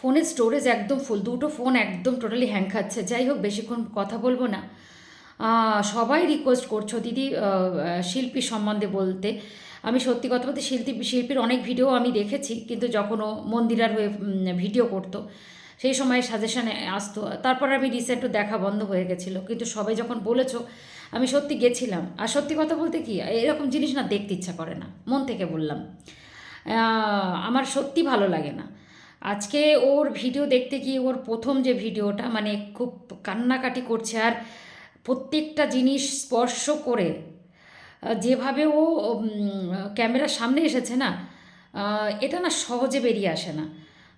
ফোনের স্টোরেজ একদম ফুল দুটো ফোন একদম টোটালি হ্যাং খাচ্ছে। যাই হোক, বেশিক্ষণ কথা বলব না। সবাই রিকোয়েস্ট করছ, দিদি শিল্পী সম্বন্ধে বলতে। আমি সত্যি কথা বলতে শিল্পী, শিল্পীর অনেক ভিডিও আমি দেখেছি, কিন্তু যখন ও মন্দিরার হয়ে ভিডিও করতো, সেই সময় সাজেশনে আসতো। তারপর আমি রিসেন্টও দেখা বন্ধ হয়ে গেছিল। কিন্তু সবাই যখন বলেছ, আমি সত্যি গেছিলাম। আর সত্যি কথা বলতে কি, এরকম জিনিস না দেখতে ইচ্ছা করে না। মন থেকে বললাম। আমার সত্যি ভালো লাগে না। আজকে ওর ভিডিও দেখতে গিয়ে ওর প্রথম যে ভিডিওটা মানে খুব কান্নাকাটি করছে আর প্রত্যেকটা জিনিস স্পর্শ করে যেভাবে ও ক্যামেরার সামনে এসেছে না এটা না সহজে বেরিয়ে আসে না।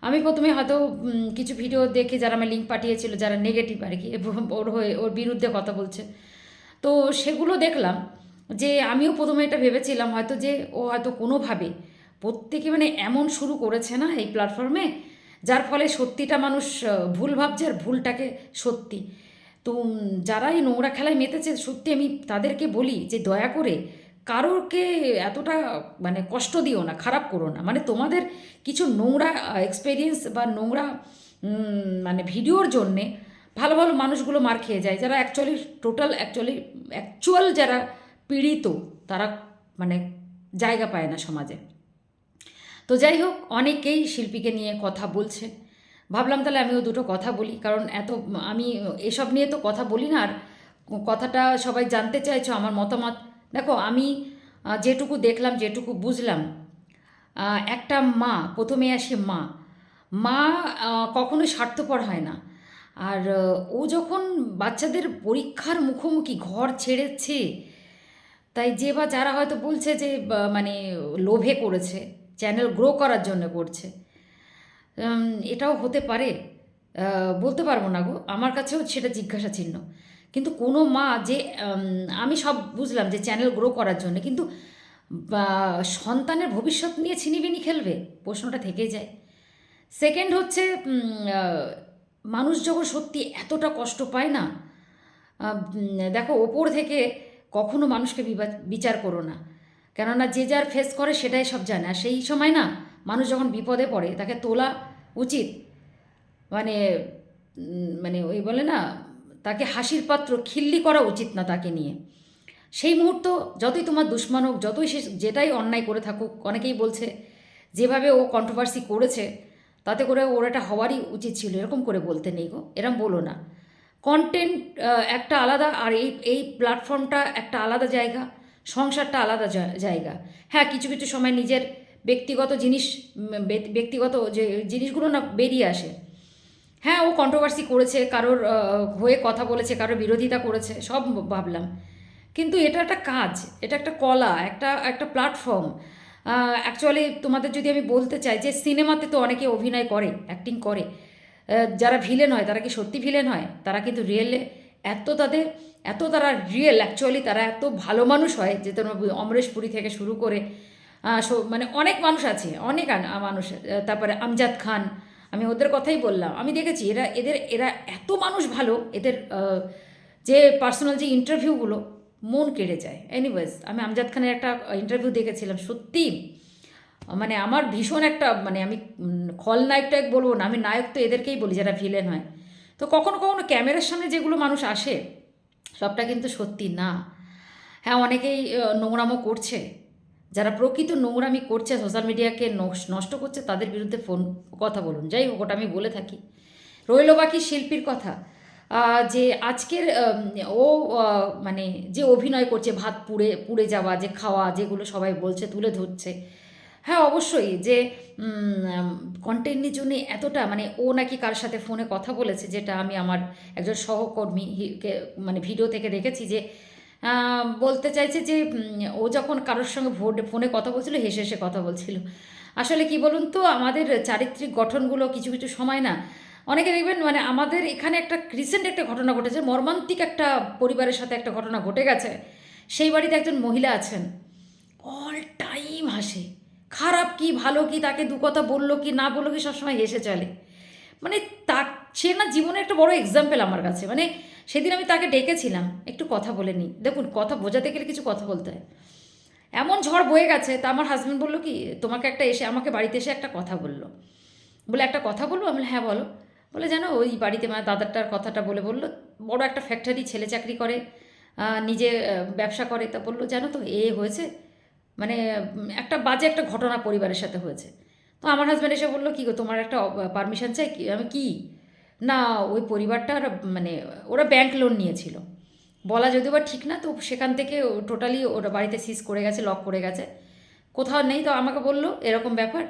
আমি প্রথমে হয়তো কিছু ভিডিও দেখে যারা আমার লিঙ্ক পাঠিয়েছিল, যারা নেগেটিভ আর কি, ওর হয়ে, ওর বিরুদ্ধে কথা বলছে। তো সেগুলো দেখলাম যে আমিও প্রথমে এটা ভেবেছিলাম হয়তো যে ও হয়তো কোনোভাবে প্রত্যেকে মানে এমন শুরু করেছে না এই প্ল্যাটফর্মে যার ফলে সত্যিটা মানুষ ভুল ভাবছে আর ভুলটাকে সত্যি। তো যারা এই নোংরা খেলায় মেতেছে, সত্যি আমি তাদেরকে বলি যে দয়া করে কারোরকে এতটা মানে কষ্ট দিও না, খারাপ করো না। মানে তোমাদের কিছু নোংরা এক্সপেরিয়েন্স বা নোংরা মানে ভিডিওর জন্যে ভালো ভালো মানুষগুলো মার খেয়ে যায়। যারা অ্যাকচুয়ালি টোটাল অ্যাকচুয়ালি অ্যাকচুয়াল যারা পীড়িত, তারা মানে জায়গা পায় না সমাজে। তো যাই হোক অনেকেই শিল্পীকে নিয়ে কথা বলছে। ভাবলাম তাহলে আমিও দুটো কথা বলি কারণ এত আমি এসব নিয়ে তো কথা বলি না আর কথাটা সবাই জানতে চাইছো আমার মতামত। দেখো আমি যেটুকু দেখলাম যেটুকু বুঝলাম একটা মা প্রথমে আসে মা। মা আহ, কখনোই স্বার্থপর হয় না। আর ও যখন বাচ্চাদের পরীক্ষার মুখোমুখি ঘর ছেড়েছে তাই যে বা যারা হয়তো বলছে যে মানে লোভে করেছে চ্যানেল গ্রো করার জন্য করছে। এটাও হতে পারে। বলতে পারব না গো, আমার কাছেও সেটা জিজ্ঞাসা চিহ্ন কিন্তু কোনো মা যে আমি সব বুঝলাম যে চ্যানেল গ্রো করার জন্য, কিন্তু সন্তানের ভবিষ্যৎ নিয়ে ছিনিবিনি খেলবে, প্রশ্নটা থেকে যায়। সেকেন্ড হচ্ছে মানুষ যখন সত্যি এতটা কষ্ট পায় না দেখো, ওপর থেকে কখনো মানুষকে বিচার করো না। কেননা যে যার ফেস করে সেটাই সব জানে। আর সেই সময় না, মানুষ যখন বিপদে পড়ে, তাকে তোলা উচিত। মানে মানে ওই বলে না, তাকে হাসির পাত্র, খিল্লি করা উচিত না তাকে নিয়ে। সেই মুহূর্ত যতই তোমার দুশ্মন হোক, যতই সে যেটাই অন্যায় করে থাকুক, অনেকেই বলছে, যেভাবে ও কন্ট্রোভার্সি করেছে, তাতে করে ওর এটা হওয়ারই উচিত ছিল। এরকম করে বলতে নেই গো, এরম বলো না। কন্টেন্ট একটা আলাদা, আর এই এই প্ল্যাটফর্মটা একটা আলাদা জায়গা। সংসারটা আলাদা জায়গা। হ্যাঁ কিছু কিছু সময় নিজের ব্যক্তিগত জিনিস ব্যক্তিগত যে জিনিসগুলো না বেরিয়ে আসে। হ্যাঁ ও কন্ট্রোভার্সি করেছে, কারোর হয়ে কথা বলেছে, কারোর বিরোধিতা করেছে, সব ভাবলাম। কিন্তু এটা একটা কাজ, এটা একটা কলা, একটা একটা প্ল্যাটফর্ম অ্যাকচুয়ালি তোমাদের যদি আমি বলতে চাই যে সিনেমাতে তো অনেকে অভিনয় করে অ্যাক্টিং করে। যারা ভিলেন হয়, তারা কি সত্যি ভিলেন হয়? তারা কিন্তু রিয়েলে এত তাদের এত তারা রিয়েল অ্যাকচুয়ালি তারা এত ভালো মানুষ হয় যে তোমার অমরেশ পুরী থেকে শুরু করে মানে অনেক মানুষ আছে অনেক মানুষ তারপরে আমজাদ খান আমি ওদের কথাই বললাম। আমি দেখেছি এরা এদের এরা এত মানুষ ভালো এদের যে পার্সোনাল যে ইন্টারভিউগুলো মন কেড়ে যায়। এনিওয়েজ আমি আমজাদ খানের একটা ইন্টারভিউ দেখেছিলাম সত্যি মানে আমার ভীষণ একটা মানে আমি উম, খলনায়কটা বলব না আমি নায়ক তো এদেরকেই বলি যারা ভিলেন হয়। তো কখনো কখনো ক্যামেরার সামনে যেগুলো মানুষ আসে সবটা কিন্তু সত্যি না। হ্যাঁ অনেকেই আহ, নোংরামো করছে। যারা প্রকৃত নোংরামি করছে সোশ্যাল মিডিয়াকে নষ্ট করছে তাদের বিরুদ্ধে ফোন কথা বলুন। যাই হোক ওটা আমি বলে থাকি। রইল বাকি শিল্পীর কথা। যে আজকের ও মানে যে অভিনয় করছে ভাত পুড়ে পুড়ে যাওয়া যে খাওয়া যেগুলো সবাই বলছে তুলে ধরছে হ্যাঁ অবশ্যই যে কন্টেন্টের জন্য এতটা মানে ও নাকি কার সাথে ফোনে কথা বলেছে, যেটা আমি আমার একজন সহকর্মী মানে ভিডিও থেকে দেখেছি যে বলতে চাইছে যে ও যখন কারোর সঙ্গে ভোট ফোনে কথা বলছিল, হেসে হেসে কথা বলছিল। আসলে কি বলুন তো, আমাদের চারিত্রিক গঠনগুলো কিছু কিছু সময় না, অনেকে দেখবেন মানে আমাদের এখানে একটা রিসেন্ট একটা ঘটনা ঘটেছে, মর্মান্তিক একটা পরিবারের সাথে একটা ঘটনা ঘটে গেছে। সেই বাড়িতে একজন মহিলা আছেন অল টাইম হাসে। খারাপ কি, ভালো কি, তাকে দু কথা বলল কি, না বলল কি, সবসময় হেসে চলে। মানে তা, সে না জীবনে একটা বড় এক্সাম্পল আমার কাছে। মানে সেদিন আমি তাকে ডেকেছিলাম, একটু কথা বলে নিই। দেখুন, কথা বোঝাতে গেলে কিছু কথা বলতে হয়। এমন ঝড় বয়ে গেছে, তা আমার হাজব্যান্ড বলল কি, তোমাকে একটা এসে, আমাকে বাড়িতে এসে একটা কথা বলল। বলে, একটা কথা বলব? আমি হ্যাঁ বলো। বলে, জানো, ওই বাড়িতে মানে দাদারটার কথাটা বলে বলল, বড় একটা ফ্যাক্টরি ছেলে চাকরি করে নিজে ব্যবসা করে। তা বলল, জানো তো, এ হয়েছে মানে একটা বাজে একটা ঘটনা পরিবারের সাথে হয়েছে। তো আমার হাজব্যান্ড এসে বলল, কী গো, তোমার একটা পারমিশন চাই? কি, আমি কী? না, ওই পরিবারটা মানে ওরা ব্যাংক লোন নিয়েছিল। বলা যদিও বা ঠিক না, তো সেখান থেকে টোটালি ওরা বাড়িতে সিজ করে গেছে লক করে গেছে। কোথাও নেই, তো আমাকে বলল, এরকম ব্যাপার।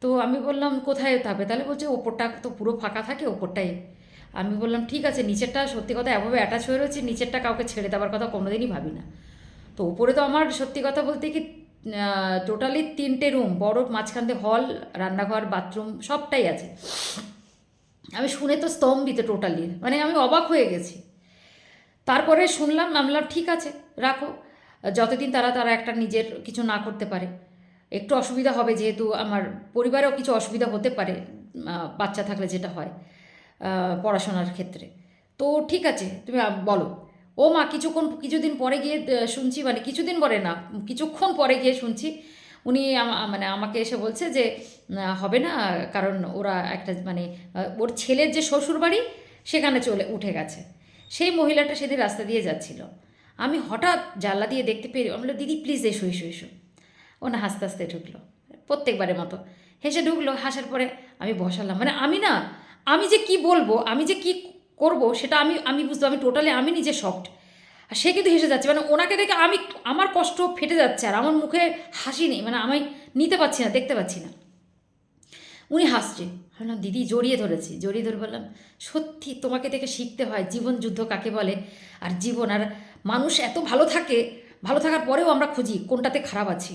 তো আমি বললাম, কোথায় থাকবে তাহলে বলছে, ওপরটা তো পুরো ফাঁকা থাকে, ওপরটাই। আমি বললাম, ঠিক আছে, নিচেরটা সত্যি কথা এভাবে অ্যাটাচ হয়ে রয়েছে, নিচেরটা কাউকে ছেড়ে দেওয়ার কথা কোনোদিনই ভাবি না। তো উপরে তো আমার সত্যি কথা বলতে কি টোটালি তিনটে রুম বড় মাঝখান দিয়ে হল রান্নাঘর বাথরুম সবটাই আছে। আমি শুনে তো স্তম্ভিত টোটালি মানে আমি অবাক হয়ে গেছি। তারপরে শুনলাম, আমি ঠিক আছে, রাখো। যতদিন তারা তারা একটা নিজের কিছু না করতে পারে। একটু অসুবিধা হবে যেহেতু আমার পরিবারেও কিছু অসুবিধা হতে পারে বাচ্চা থাকলে যেটা হয় পড়াশোনার ক্ষেত্রে। তো ঠিক আছে, তুমি বলো। ও মা কিছুক্ষণ কিছুদিন পরে গিয়ে শুনছি মানে কিছুদিন পরে না কিছুক্ষণ পরে গিয়ে শুনছি উনি মানে আমাকে এসে বলছে যে হবে না কারণ ওরা একটা মানে ওর ছেলের যে শ্বশুর বাড়ি সেখানে চলে উঠে গেছে। সেই মহিলাটা সেদিন রাস্তা দিয়ে যাচ্ছিল। আমি হঠাৎ জানলা দিয়ে দেখতে পেয়ে আমি বললাম, দিদি প্লিজ এসো এসো এসো। ও না হাসতে হাসতে ঢুকলো প্রত্যেকবারের মতো। হেসে ঢুকলো হাসার পরে আমি বসালাম। মানে আমি না আমি যে কি বলব আমি যে কি করব, সেটা আমি আমি বুঝতে আমি টোটালি আমি নিজে শক্ট আর সে কিন্তু হেসে যাচ্ছে মানে ওনাকে দেখে আমি, আমার কষ্ট ফেটে যাচ্ছে, আর আমার মুখে হাসি নেই মানে আমি নিতে পারছি না, দেখতে পাচ্ছি না। উনি হাসছে বললাম, দিদি, জড়িয়ে ধরেছি, জড়িয়ে ধরে বললাম, সত্যি তোমাকে দেখে শিখতে হয়, জীবন যুদ্ধ কাকে বলে? আর জীবন, আর মানুষ এত ভালো থাকে, ভালো থাকার পরেও আমরা খুঁজি কোনটাতে খারাপ আছি।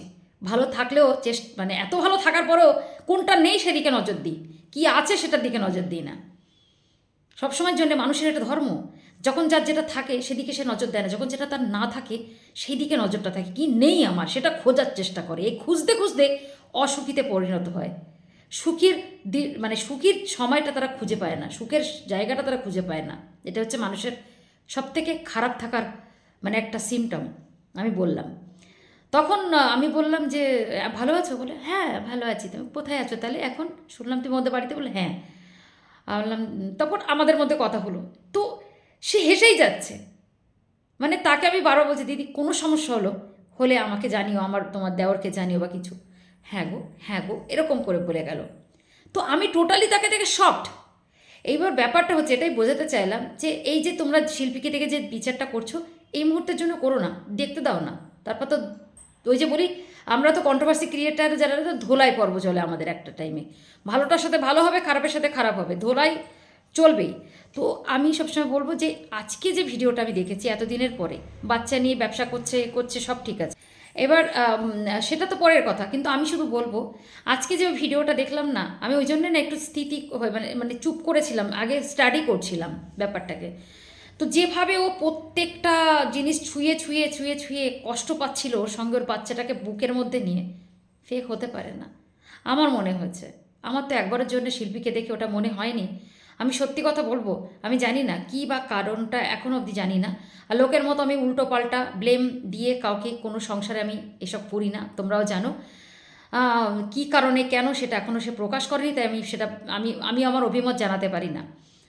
ভালো থাকলেও চেষ্ট মানে এত ভালো থাকার পরেও কোনটা নেই সেদিকে নজর দিই, কী আছে সেটার দিকে নজর দিই না। সবসময়ের জন্য মানুষের একটা ধর্ম। যখন যার যেটা থাকে, সেদিকে সে নজর দেয় না। যখন যেটা তার না থাকে সেই দিকে নজরটা থাকে। কি নেই আমার? সেটা খোঁজার চেষ্টা করে। এই খুঁজতে খুঁজতে অসুখীতে পরিণত হয়। সুখীর মানে সুখীর সময়টা তারা খুঁজে পায় না। সুখের জায়গাটা তারা খুঁজে পায় না। এটা হচ্ছে মানুষের সবথেকে খারাপ থাকার মানে একটা সিমটম আমি বললাম। তখন আমি বললাম যে, ভালো আছো? বলে হ্যাঁ ভালো আছি। তুমি কোথায় আছো? তাহলে এখন শুনলাম তুমি ওদের বাড়িতে? বলে হ্যাঁ। বললাম "উম, তারপর আমাদের মধ্যে কথা হলো। তো সে হেসেই যাচ্ছে। মানে তাকে আমি বারবার বলছি দিদি কোনো সমস্যা হলো? হলে আমাকে জানিও আমার তোমার দেওরকে জানিও বা কিছু। হ্যাঁ গো হ্যাঁ গো এরকম করে বলে গেল। তো আমি টোটালি তাকে দেখে শকড এইবার ব্যাপারটা হচ্ছে এটাই বোঝাতে চাইলাম যে এই যে তোমরা শিল্পীকে দেখে যে বিচারটা করছ এই মুহূর্তের জন্য করো না দেখতে দাও না। তারপর তো ওই যে বলি আমরা তো কন্ট্রোভার্সি ক্রিয়েটার যারা তো ধোলাই পর্ব চলে আমাদের একটা টাইমে ভালোটার সাথে ভালো হবে, খারাপের সাথে খারাপ হবে, ধোলাই চলবেই। তো আমি সবসময় বলব যে, আজকে যে ভিডিওটা আমি দেখেছি এতদিনের পরে, বাচ্চা নিয়ে ব্যবসা করছে করছে, সব ঠিক আছে। এবার সেটা তো পরের কথা, কিন্তু আমি শুধু বলব, আজকে যে ভিডিওটা দেখলাম না, আমি ওই জন্য না একটু স্থিতি মানে মানে চুপ করেছিলাম, আগে স্টাডি করছিলাম ব্যাপারটাকে। তো যেভাবে ও প্রত্যেকটা জিনিস ছুঁয়ে ছুঁয়ে ছুঁয়ে ছুঁয়ে কষ্ট পাচ্ছিল ওর সঙ্গে ওর বাচ্চাটাকে বুকের মধ্যে নিয়ে ফেক হতে পারে না। আমার মনে হয়েছে। আমার তো একবারের জন্য শিল্পীকে দেখে ওটা মনে হয়নি। আমি সত্যি কথা বলব, আমি জানি না কী বা কারণটা এখনও অবধি জানি না। আর লোকের মতো আমি উল্টো পাল্টা ব্লেম দিয়ে কাউকে কোনো সংসারে আমি এসব করি না, তোমরাও জানো। কী কারণে, কেন সেটা এখনও সে প্রকাশ করেনি, তাই আমি সেটা, আমি আমি আমার অভিমত জানাতে পারি না।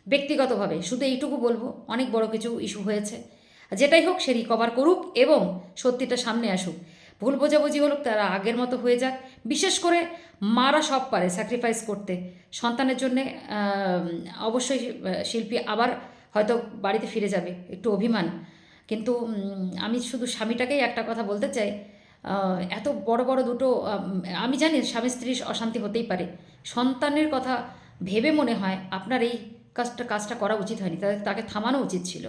ব্যক্তিগতভাবে, শুধু এইটুকু বলব, অনেক বড় কিছু ইস্যু হয়েছে। যেটাই হোক সে রিকভার করুক এবং সত্যিটা সামনে আসুক। ভুল বোঝাবুঝি হলো তারা আগের মতো হয়ে যাক। বিশেষ করে মারা সব পারে স্যাক্রিফাইস করতে। সন্তানের জন্যে অবশ্যই শিল্পী আবার হয়তো বাড়িতে ফিরে যাবে, একটু অভিমান। কিন্তু আমি শুধু স্বামীটাকেই একটা কথা বলতে চাই এত বড় বড় দুটো আমি জানি স্বামী স্ত্রীর অশান্তি হতেই পারে। সন্তানের কথা ভেবে মনে হয় আপনার এই কাজটা কাজটা করা উচিত হয়নি। তাদের, তাকে থামানো উচিত ছিল।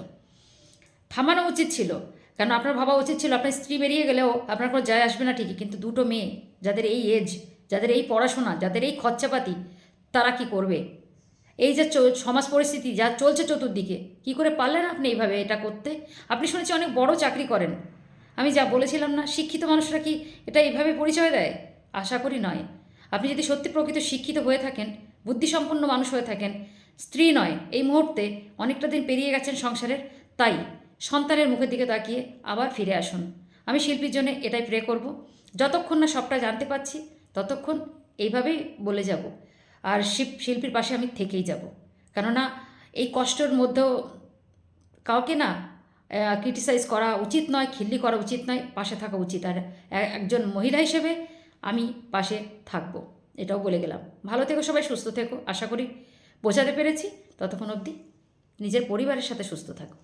থামানো উচিত ছিল। কারণ আপনার ভাবা উচিত ছিল, আপনার স্ত্রী বেরিয়ে গেলেও আপনার কোনো যায় আসবে না ঠিকই, কিন্তু দুটো মেয়ে, যাদের এই এজ যাদের এই পড়াশোনা, যাদের এই খরচাপাতি, তারা কি করবে? এই যে সমাজ পরিস্থিতি যা চলছে চতুর্দিকে, কি করে পারলেন আপনি এইভাবে এটা করতে? আপনি শুনেছি অনেক বড় চাকরি করেন। আমি যা বলেছিলাম না, শিক্ষিত মানুষরা কি এটা এইভাবে পরিচয় দেয়? আশা করি নয়। আপনি যদি সত্যি প্রকৃত শিক্ষিত হয়ে থাকেন, বুদ্ধিসম্পন্ন মানুষ হয়ে থাকেন স্ত্রী নয়, এই মুহূর্তে অনেকটা দিন পেরিয়ে গেছেন সংসারের, তাই সন্তানের মুখের দিকে তাকিয়ে আবার ফিরে আসুন। আমি শিল্পীর জন্য এটাই প্রে করব। যতক্ষণ না সবটা জানতে পারছি, ততক্ষণ এইভাবেই বলে যাব। আর শিব শিল্পীর পাশে আমি থেকেই যাব। কেননা এই কষ্টের মধ্যেও কাউকে না ক্রিটিসাইজ করা উচিত নয়, খিল্লি করা উচিত নয়, পাশে থাকা উচিত। আর একজন মহিলা হিসেবে আমি পাশে থাকব। এটাও বলে গেলাম। ভালো থেকো সবাই, সুস্থ থেকো। আশা করি বোঝাতে পেরেছি ততক্ষণ অবধি নিজের পরিবারের সাথে সুস্থ থাকো।